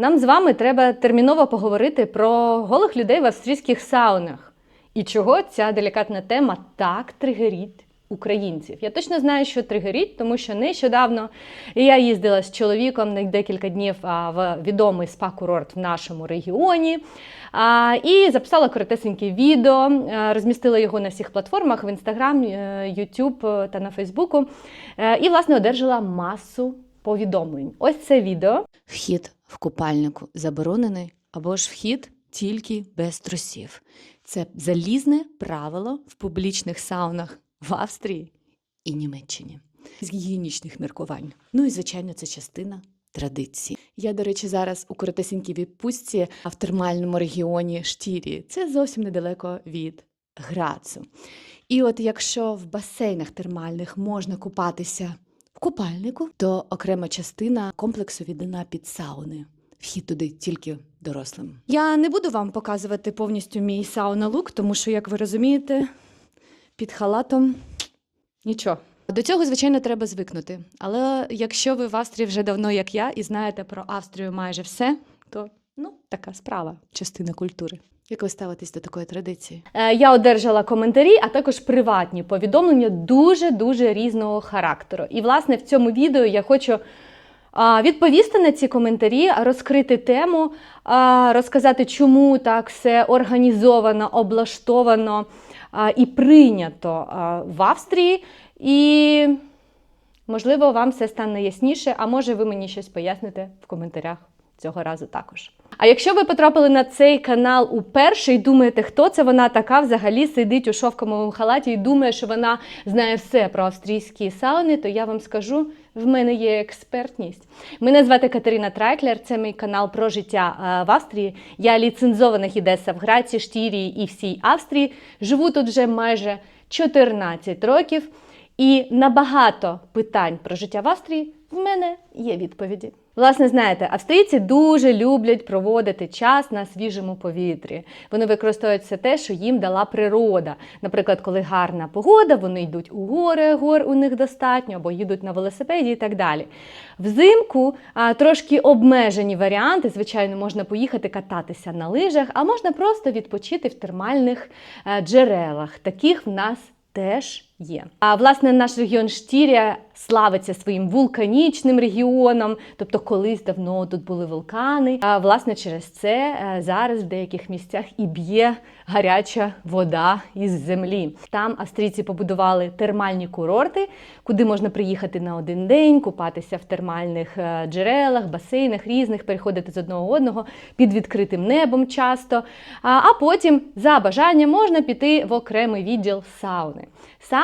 Нам з вами треба терміново поговорити про голих людей в австрійських саунах. І чого ця делікатна тема так тригерить українців. Я точно знаю, що тригерить, тому що нещодавно я їздила з чоловіком на декілька днів в відомий спа-курорт в нашому регіоні. І записала коротесеньке відео, розмістила його на всіх платформах в Інстаграм, Ютуб та на Фейсбуку. Е, І, власне, одержала масу повідомлень. Ось це відео. Вхід в купальнику заборонений або ж вхід тільки без трусів. Це залізне правило в публічних саунах в Австрії і Німеччині з гігієнічних міркувань. Ну і звичайно, це частина традиції. Я, до речі, зараз у коротесенькій відпустці а в термальному регіоні Штірі. Це зовсім недалеко від Грацу. І от якщо в басейнах термальних можна купатися в купальнику, то окрема частина комплексу віддана під сауни. Вхід туди тільки дорослим. Я не буду вам показувати повністю мій сауна-лук, тому що, як ви розумієте, під халатом нічого. До цього, звичайно, треба звикнути. Але якщо ви в Австрії вже давно, як я, і знаєте про Австрію майже все, то ну, така справа, частина культури. Як ви ставитесь до такої традиції? Е, Я одержала коментарі, а також приватні повідомлення дуже-дуже різного характеру. І, власне, в цьому відео я хочу відповісти на ці коментарі, розкрити тему, розказати, чому так все організовано, облаштовано і прийнято в Австрії. І, можливо, вам все стане ясніше, а може, ви мені щось поясните в коментарях цього разу також. А якщо ви потрапили на цей канал уперше і думаєте, хто це вона така взагалі сидить у шовковому халаті і думає, що вона знає все про австрійські сауни, то я вам скажу, в мене є експертність. Мене звати Катерина Трайклер, це мій канал про життя е, в Австрії. Я ліцензована хідеса в Граці, Штірії і всій Австрії. Живу тут вже майже 14 років. І на багато питань про життя в Австрії в мене є відповіді. Власне, знаєте, австрійці дуже люблять проводити час на свіжому повітрі. Вони використовують все те, що їм дала природа. Наприклад, коли гарна погода, вони йдуть у гори, гор у них достатньо, або їдуть на велосипеді і так далі. Взимку а, трошки обмежені варіанти. Звичайно, можна поїхати кататися на лижах, а можна просто відпочити в термальних е, джерелах. Таких в нас теж є. А власне наш регіон Штірія славиться своїм вулканічним регіоном, тобто колись давно тут були вулкани. А власне через це е, зараз в деяких місцях і б'є гаряча вода із землі. Там австрійці побудували термальні курорти, куди можна приїхати на один день, купатися в термальних е, джерелах, басейнах різних, переходити з одного одного під відкритим небом часто. А, потім за бажанням можна піти в окремий відділ сауни.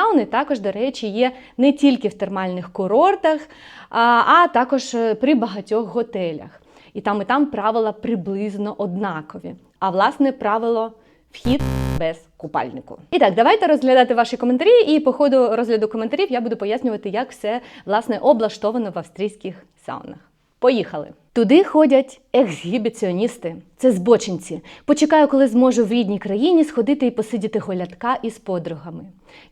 Сауни також, до речі, є не тільки в термальних курортах, а, також е, при багатьох готелях. І там і там правила приблизно однакові. А власне правило вхід без купальнику. І так, давайте розглядати ваші коментарі. І по ходу розгляду коментарів я буду пояснювати, як все власне облаштовано в австрійських саунах. Поїхали! Туди ходять ексгібіціоністи, це збочинці. Почекаю, коли зможу в рідній країні сходити і посидіти голятка із подругами.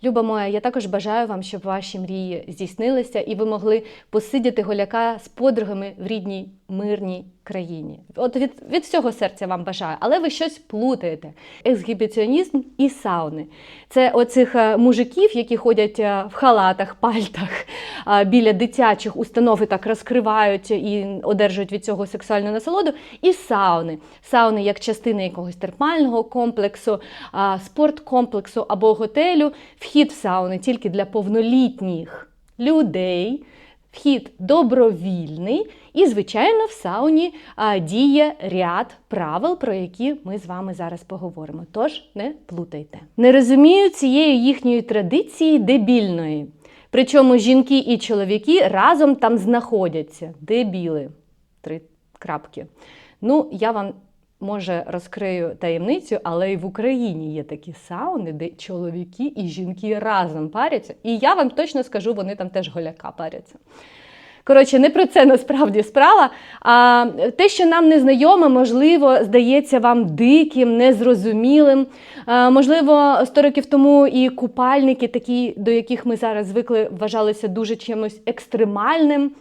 Люба моя, я також бажаю вам, щоб ваші мрії здійснилися і ви могли посидіти голяка з подругами в рідній мирній країні. От від, від всього серця вам бажаю, але ви щось плутаєте. Ексгібіціонізм і сауни. Це оцих е, мужиків, які ходять е, в халатах, пальтах е, біля дитячих установ і так розкривають і одержують від цього сексуальну насолоду. І сауни. Сауни як частина якогось термального комплексу, спорткомплексу або готелю. Вхід в сауни тільки для повнолітніх людей. Вхід добровільний, і, звичайно, в сауні а, діє ряд правил, про які ми з вами зараз поговоримо. Тож не плутайте. Не розумію цієї їхньої традиції дебільної. Причому жінки і чоловіки разом там знаходяться. Дебіли. Три крапки. Ну, я вам може розкрию таємницю, але і в Україні є такі сауни, де чоловіки і жінки разом паряться. І я вам точно скажу, вони там теж голяка паряться. Коротше, не про це насправді справа. А те, що нам не знайоме, можливо, здається вам диким, незрозумілим. А, можливо, 100 років тому і купальники, такі, до яких ми зараз звикли, вважалися дуже чимось екстремальним.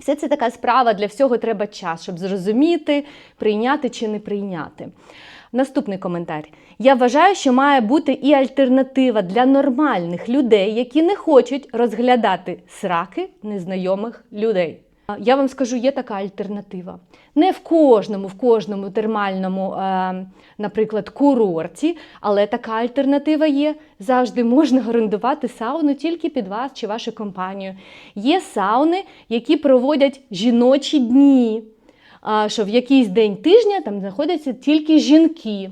Все це така справа, для всього треба час, щоб зрозуміти, прийняти чи не прийняти. Наступний коментар. Я вважаю, що має бути і альтернатива для нормальних людей, які не хочуть розглядати сраки незнайомих людей. Я вам скажу, є така альтернатива. Не в кожному, в кожному термальному, е, наприклад, курорті, але така альтернатива є. Завжди можна орендувати сауну тільки під вас чи вашу компанію. Є сауни, які проводять жіночі дні, що в якийсь день тижня там знаходяться тільки жінки.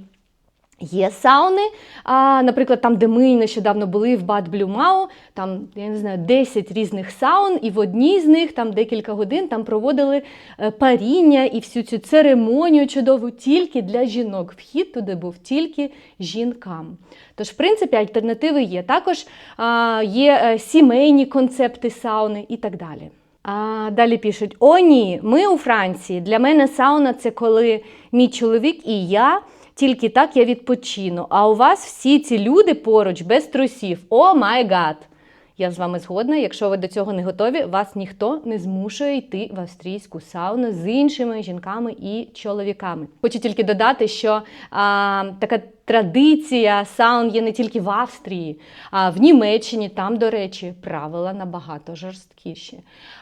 Є сауни, а, наприклад, там, де ми нещодавно були в Бад Блюмау, там я не знаю, 10 різних саун, і в одній з них там декілька годин там проводили е, паріння і всю цю церемонію чудову тільки для жінок. Вхід туди був тільки жінкам. Тож, в принципі, альтернативи є. Також а, є е, сімейні концепти сауни і так далі. А далі пишуть: О, ні, ми у Франції. Для мене сауна це коли мій чоловік і я. Тільки так я відпочину. А у вас всі ці люди поруч без трусів. О май гад! Я з вами згодна. Якщо ви до цього не готові, вас ніхто не змушує йти в австрійську сауну з іншими жінками і чоловіками. Хочу тільки додати, що а, така традиція саун є не тільки в Австрії, а в Німеччині там, до речі, правила набагато жорсткіші.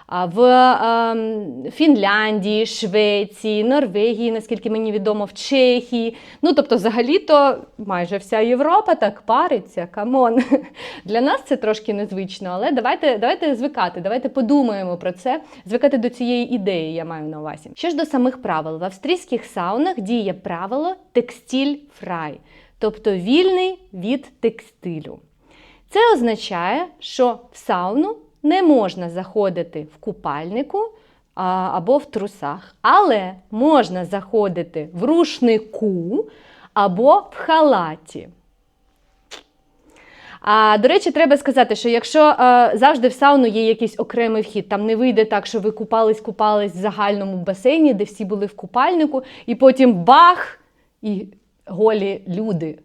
А в ем, Фінляндії, Швеції, Норвегії, наскільки мені відомо, в Чехії. Ну, тобто, взагалі-то майже вся Європа так париться. Камон. Для нас це трошки незвично, але давайте, давайте звикати, давайте подумаємо про це, звикати до цієї ідеї, я маю на увазі. Що ж до самих правил, в австрійських саунах діє правило текстиль фрай, тобто вільний від текстилю. Це означає, що в сауну не можна заходити в купальнику або в трусах, але можна заходити в рушнику або в халаті. А, до речі, треба сказати, що якщо е, завжди в сауну є якийсь окремий вхід, там не вийде так, що ви купались, купались в загальному басейні, де всі були в купальнику, і потім бах! І голі люди.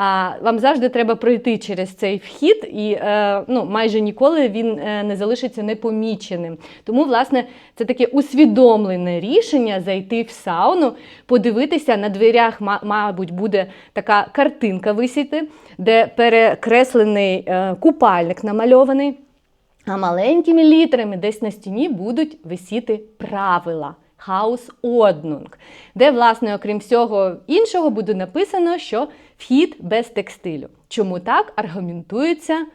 А вам завжди треба пройти через цей вхід, і е, ну, майже ніколи він е, не залишиться непоміченим. Тому, власне, це таке усвідомлене рішення зайти в сауну, подивитися на дверях, мабуть, буде така картинка висіти, де перекреслений е, купальник намальований. А маленькими літерами десь на стіні будуть висіти правила. Хаус-однунг, де, власне, окрім всього іншого, буде написано, що вхід без текстилю. Чому так аргументується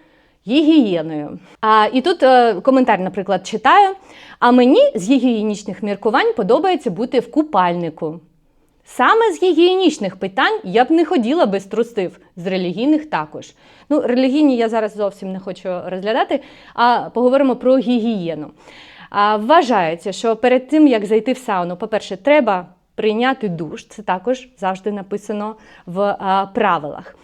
гігієною? А, і тут е, коментар, наприклад, читаю: а мені з гігієнічних міркувань подобається бути в купальнику. Саме з гігієнічних питань я б не ходила без трусів, з релігійних також. Ну, релігійні я зараз зовсім не хочу розглядати, а поговоримо про гігієну. Вважається, що перед тим, як зайти в сауну, по-перше, треба прийняти душ, це також завжди написано в правилах.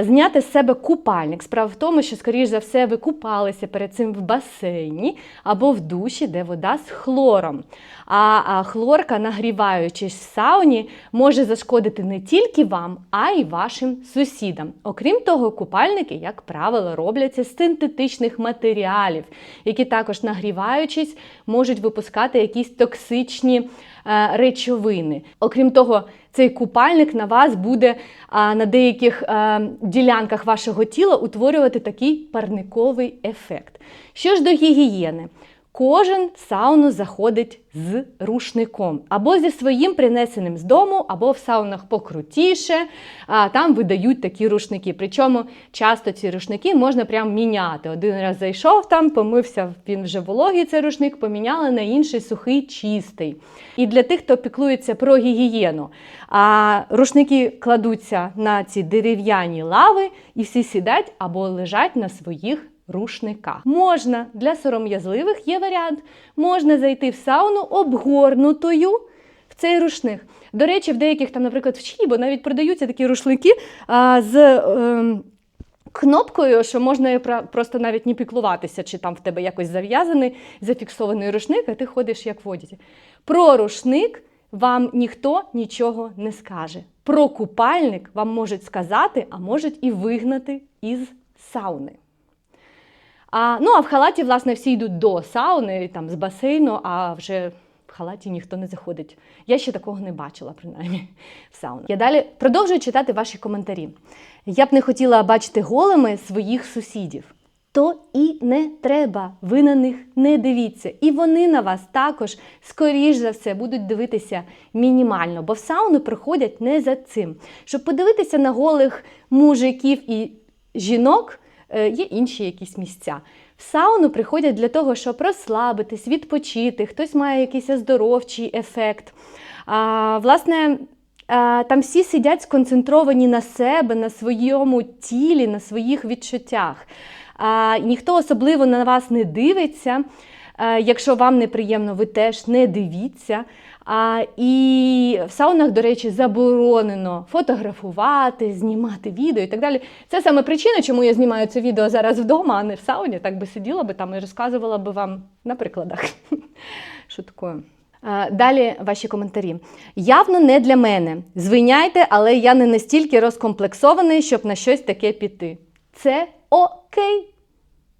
Зняти з себе купальник. Справа в тому, що, скоріш за все, ви купалися перед цим в басейні або в душі, де вода з хлором. А, а хлорка, нагріваючись в сауні, може зашкодити не тільки вам, а й вашим сусідам. Окрім того, купальники, як правило, робляться з синтетичних матеріалів, які також нагріваючись, можуть випускати якісь токсичні е, речовини. Окрім того, цей купальник на вас буде на деяких е, ділянках вашого тіла утворювати такий парниковий ефект. Що ж до гігієни? Кожен в сауну заходить з рушником або зі своїм принесеним з дому, або в саунах покрутіше. А, там видають такі рушники. Причому часто ці рушники можна прям міняти. Один раз зайшов там, помився, він вже вологий цей рушник, поміняли на інший сухий, чистий. І для тих, хто піклується про гігієну, а рушники кладуться на ці дерев'яні лави і всі сидять або лежать на своїх рушниках. Можна для сором'язливих є варіант, можна зайти в сауну обгорнутою в цей рушник. До речі, в деяких там, наприклад, в Чібо навіть продаються такі рушники а, з. ем, Кнопкою, що можна просто навіть не піклуватися, чи там в тебе якось зав'язаний, зафіксований рушник, а ти ходиш як водять. Про рушник вам ніхто нічого не скаже. Про купальник вам можуть сказати, а можуть і вигнати із сауни. А, ну, а в халаті, власне, всі йдуть до сауни, там, з басейну, а вже в халаті ніхто не заходить. Я ще такого не бачила, принаймні, в сауну. Я далі продовжую читати ваші коментарі. Я б не хотіла бачити голими своїх сусідів. То і не треба, ви на них не дивіться. І вони на вас також, скоріш за все, будуть дивитися мінімально, бо в сауну приходять не за цим. Щоб подивитися на голих мужиків і жінок, є інші якісь місця. В сауну приходять для того, щоб розслабитись, відпочити, хтось має якийсь оздоровчий ефект. А, власне, там всі сидять сконцентровані на себе, на своєму тілі, на своїх відчуттях. А, ніхто особливо на вас не дивиться. Е, Якщо вам неприємно, ви теж не дивіться. А, і в саунах, до речі, заборонено фотографувати, знімати відео і так далі. Це саме причина, чому я знімаю це відео зараз вдома, а не в сауні. Так би сиділа би там і розказувала би вам на прикладах. Що таке? Е, Далі ваші коментарі. Явно не для мене. Звиняйте, але я не настільки розкомплексований, щоб на щось таке піти. Це окей.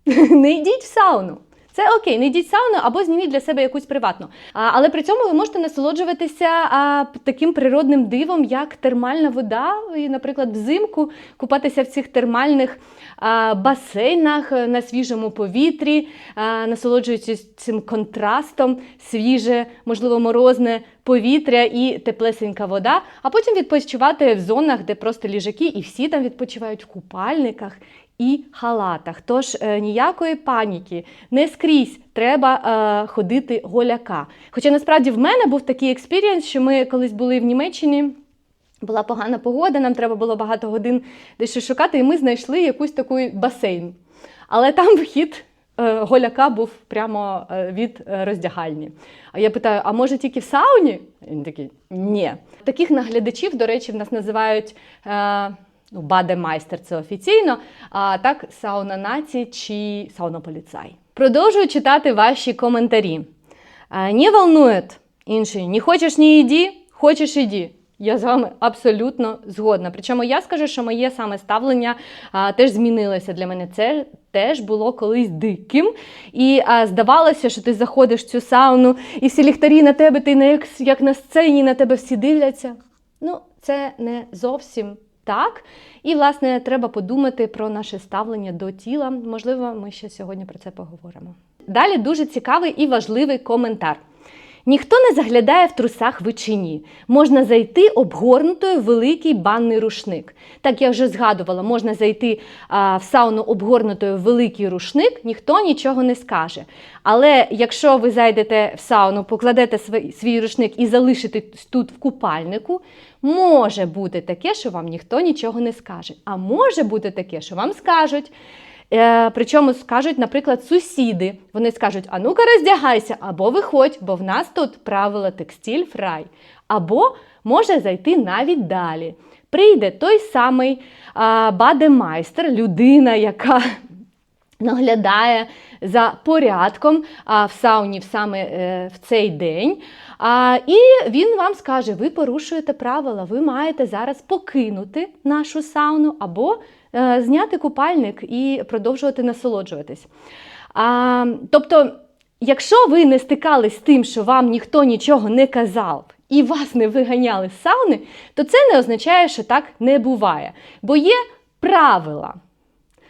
Не йдіть в сауну. Це окей, не йдіть сауну або зніміть для себе якусь приватну. А, але при цьому ви можете насолоджуватися а, таким природним дивом, як термальна вода. І, наприклад, взимку купатися в цих термальних а, басейнах е, на свіжому повітрі, а, насолоджуючись цим контрастом, свіже, можливо, морозне повітря і теплесенька вода, а потім відпочивати в зонах, де просто ліжаки, і всі там відпочивають в купальниках і халатах. Тож е, ніякої паніки, не скрізь треба е, ходити голяка. Хоча насправді в мене був такий експірієнс, що ми колись були в Німеччині. Була погана погода, нам треба було багато годин десь щось шукати, і ми знайшли якийсь такий басейн. Але там вхід е, голяка був прямо від роздягальні. А я питаю: а може тільки в сауні? Він такий ні. Таких наглядачів, до речі, в нас називають. Ну, бадемайстер це офіційно, а так сауна нації чи сауна поліцай. Продовжую читати ваші коментарі. Е, Не волнует інший, не хочеш не йди, хочеш іди. Я з вами абсолютно згодна. Причому я скажу, що моє саме ставлення а, теж змінилося для мене. Це теж було колись диким. І а, здавалося, що ти заходиш в цю сауну, і всі ліхтарі на тебе, ти на як, як на сцені, на тебе всі дивляться. Ну, це не зовсім так. І, власне, треба подумати про наше ставлення до тіла. Можливо, ми ще сьогодні про це поговоримо. Далі дуже цікавий і важливий коментар. Ніхто не заглядає в трусах ви чи ні. Можна зайти обгорнутою в великий банний рушник. Так я вже згадувала, можна зайти а, в сауну обгорнутою великий рушник, ніхто нічого не скаже. Але якщо ви зайдете в сауну, покладете свій, свій рушник і залишите тут в купальнику, може бути таке, що вам ніхто нічого не скаже. А може бути таке, що вам скажуть. Е, причому скажуть, наприклад, сусіди. Вони скажуть: а ну-ка роздягайся, або виходь, бо в нас тут правила текстиль фрай. Або може зайти навіть далі. Прийде той самий бадемайстер, людина, яка наглядає за порядком в сауні саме е, в цей день. І він вам скаже: ви порушуєте правила, ви маєте зараз покинути нашу сауну або зняти купальник і продовжувати насолоджуватись. А, тобто, якщо ви не стикались з тим, що вам ніхто нічого не казав, і вас не виганяли з сауни, то це не означає, що так не буває. Бо є правила.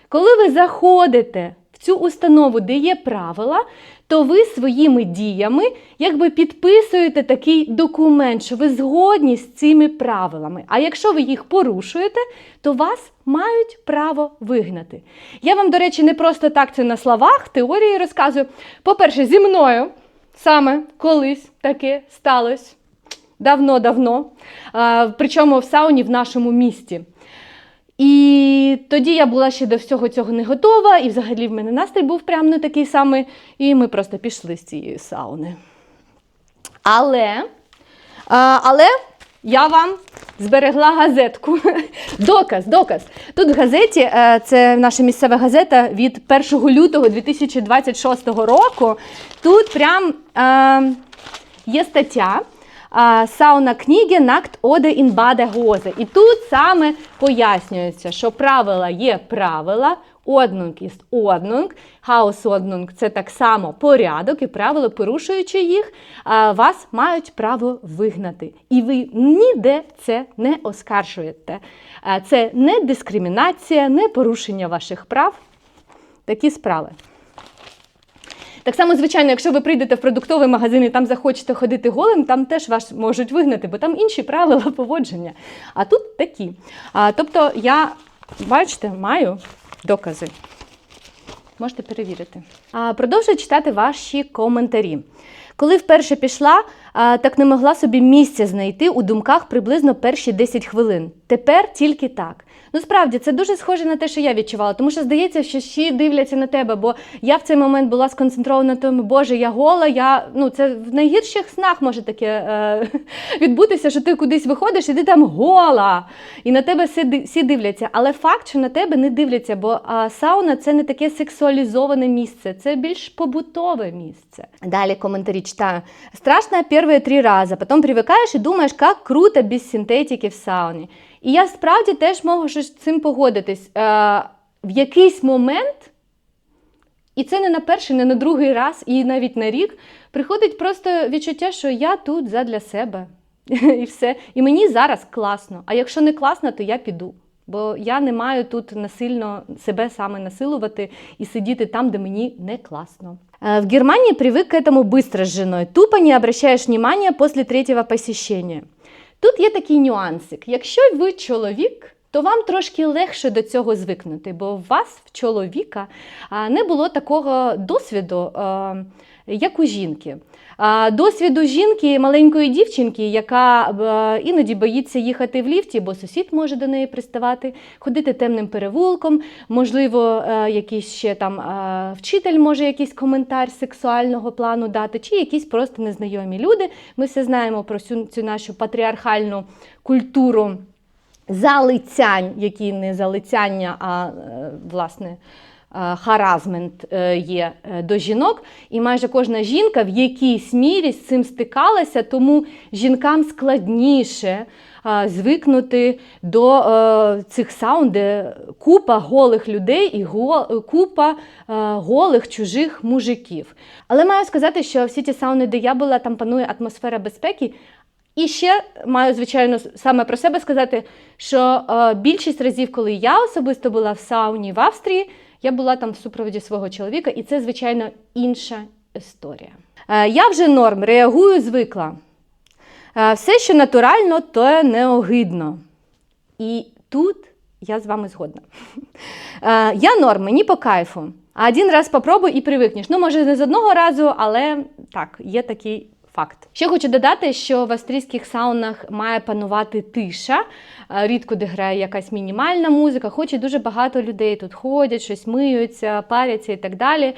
Коли ви заходите в цю установу, де є правила, то ви своїми діями якби підписуєте такий документ, що ви згодні з цими правилами. А якщо ви їх порушуєте, то вас мають право вигнати. Я вам, до речі, не просто так це на словах, теорії розказую. По-перше, зі мною саме колись таке сталося давно-давно, причому в сауні в нашому місті. І тоді я була ще до всього цього не готова, і взагалі в мене настрій був прямо не такий самий, і ми просто пішли з цієї сауни. Але, але я вам зберегла газетку. Доказ, доказ. Тут в газеті, е, це наша місцева газета від 1 лютого 2026 року. Тут прям е, є стаття. Сауна книги Накт Оде Інбаде Гозе. І тут саме пояснюється, що правила є правила, Ordnung ist Ordnung, Hausordnung – це так само порядок і правила, порушуючи їх, вас мають право вигнати. І ви ніде це не оскаржуєте. Це не дискримінація, не порушення ваших прав. Такі справи. Так само, звичайно, якщо ви прийдете в продуктовий магазин і там захочете ходити голим, там теж вас можуть вигнати, бо там інші правила поводження. А тут такі. А, тобто я, бачите, маю докази. Можете перевірити. А, продовжую читати ваші коментарі. Коли вперше пішла, так не могла собі місця знайти у думках приблизно перші 10 хвилин. Тепер тільки так. Ну, справді, це дуже схоже на те, що я відчувала, тому що здається, що всі дивляться на тебе, бо я в цей момент була сконцентрована на тому, Боже, я гола, я ну це в найгірших снах може таке е, відбутися, що ти кудись виходиш і ти там гола, і на тебе всі, всі дивляться. Але факт, що на тебе не дивляться, бо а, сауна це не таке сексуалізоване місце, це більш побутове місце. Далі коментарі читаю. Страшно перші три рази, потім привикаєш і думаєш, як круто без синтетики в сауні. І я справді теж можу з цим погодитись. Е, в якийсь момент, і це не на перший, не на другий раз, і навіть на рік, приходить просто відчуття, що я тут задля себе. І все. І мені зараз класно. А якщо не класно, то я піду. Бо я не маю тут насильно себе саме насилувати і сидіти там, де мені не класно. Э, В Германии привык к этому быстро с женой. Тупо не обращаешь внимания после третьего посещения. Тут є такий нюансик. Якщо ви чоловік, то вам трошки легше до цього звикнути, бо у вас, в чоловіка, а, не було такого досвіду, а, як у жінки. Досвіду жінки, маленької дівчинки, яка е, іноді боїться їхати в ліфті, бо сусід може до неї приставати, ходити темним перевулком, можливо, е, якийсь ще там е, вчитель може якийсь коментар сексуального плану дати, чи якісь просто незнайомі люди. Ми все знаємо про цю, нашу патріархальну культуру залицянь, які не залицяння, а власне. Харазмент е, є е, до жінок, і майже кожна жінка в якійсь мірі з цим стикалася, тому жінкам складніше е, звикнути до цих саун, де купа голих людей і купа голих чужих мужиків. Але маю сказати, що всі ті сауни, де я була, там панує атмосфера безпеки. І ще маю, звичайно, саме про себе сказати, що більшість разів, коли я особисто була в сауні в Австрії, я була там в супроводі свого чоловіка, і це, звичайно, інша історія. Е, я вже норм, реагую звикла. Е, все, що натурально, то неогидно. І тут я з вами згодна. Е, я норм, мені по кайфу. А один раз попробуй і привикнеш. Ну, може, не з одного разу, але так, є такий факт. Ще хочу додати, що в австрійських саунах має панувати тиша. Е, Рідко де грає якась мінімальна музика, хоч і дуже багато людей тут ходять, щось миються, паряться і так далі.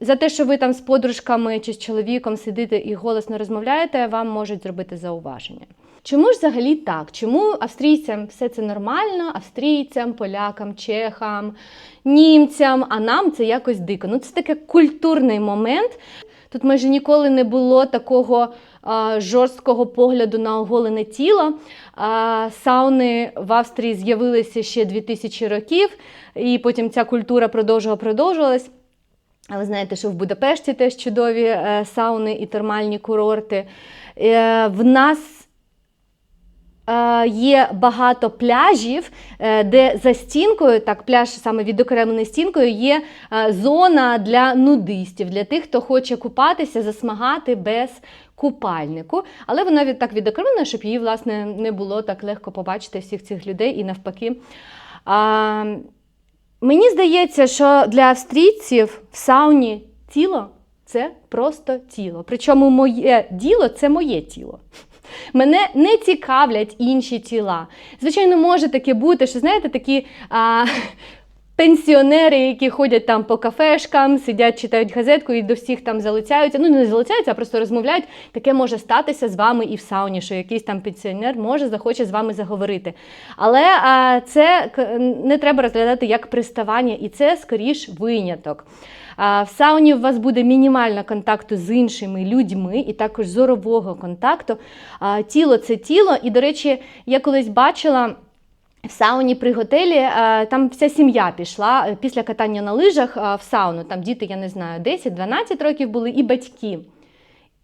За те, що ви там з подружками чи з чоловіком сидите і голосно розмовляєте, вам можуть зробити зауваження. Чому ж взагалі так? Чому австрійцям все це нормально, австрійцям, полякам, чехам, німцям, а нам це якось дико? Ну це таке культурний момент. Тут майже ніколи не було такого а, жорсткого погляду на оголене тіло. А, сауни в Австрії з'явилися ще 2000 років, і потім ця культура продовжувала продовжувалась. А Ви знаєте, що в Будапешті теж чудові е, сауни і термальні курорти. Е, в нас є багато пляжів, е, де за стінкою, так, пляж саме відокремлений стінкою, є е, зона для нудистів, для тих, хто хоче купатися, засмагати без купальнику. Але вона так відокремлена, щоб її, власне, не було так легко побачити всіх цих людей і навпаки. Мені здається, що для австрійців в сауні тіло це просто тіло. Причому моє діло це моє тіло. Мене не цікавлять інші тіла. Звичайно, може таке бути, що знаєте, такі а, пенсіонери, які ходять там по кафешкам, сидять, читають газетку і до всіх там залицяються. Ну, не залицяються, а просто розмовляють. Таке може статися з вами і в сауні, що якийсь там пенсіонер може захоче з вами заговорити. Але а, це не треба розглядати як приставання, і це скоріш виняток. В сауні у вас буде мінімально контакту з іншими людьми і також зорового контакту. Тіло це тіло. І, до речі, я колись бачила. В сауні при готелі е, там вся сім'я пішла е, після катання на лижах е, в сауну. Там діти, я не знаю, 10-12 років були, і батьки.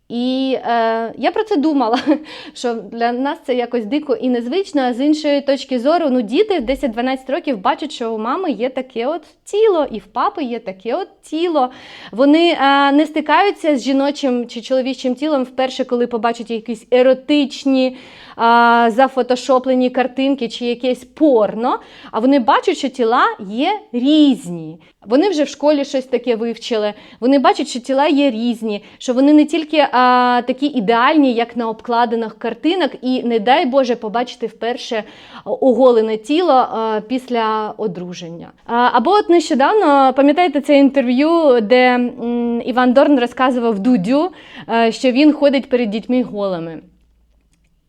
І е, я про це думала, що для нас це якось дико і незвично. А з іншої точки зору, ну діти в 10-12 років бачать, що у мами є таке от тіло, і в папи є таке от тіло. Вони е, не стикаються з жіночим чи чоловічим тілом вперше, коли побачать якісь еротичні, а, зафотошоплені картинки чи якесь порно. А вони бачать, що тіла є різні. Вони вже в школі щось таке вивчили. Вони бачать, що тіла є різні, що вони не тільки а, такі ідеальні, як на обкладинах картинок, і не дай Боже побачити вперше оголене тіло а, після одруження. А, або от нещодавно пам'ятаєте це інтерв'ю, де м, Іван Дорн розказував Дудю, е, що він ходить перед дітьми голими.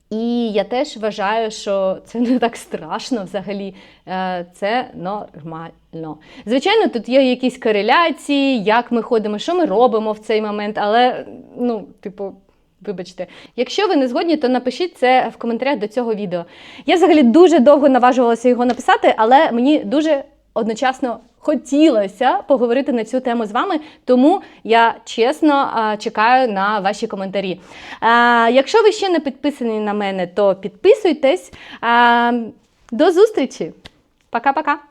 І я теж вважаю, що це не так страшно взагалі. Е, Це нормально. Звичайно, тут є якісь кореляції, як ми ходимо, що ми робимо в цей момент, але ну, типу. Вибачте, якщо ви не згодні, то напишіть це в коментарях до цього відео. Я взагалі дуже довго наважувалася його написати, але мені дуже одночасно хотілося поговорити на цю тему з вами, тому я чесно чекаю на ваші коментарі. Якщо ви ще не підписані на мене, то підписуйтесь. До зустрічі! Пока-пока!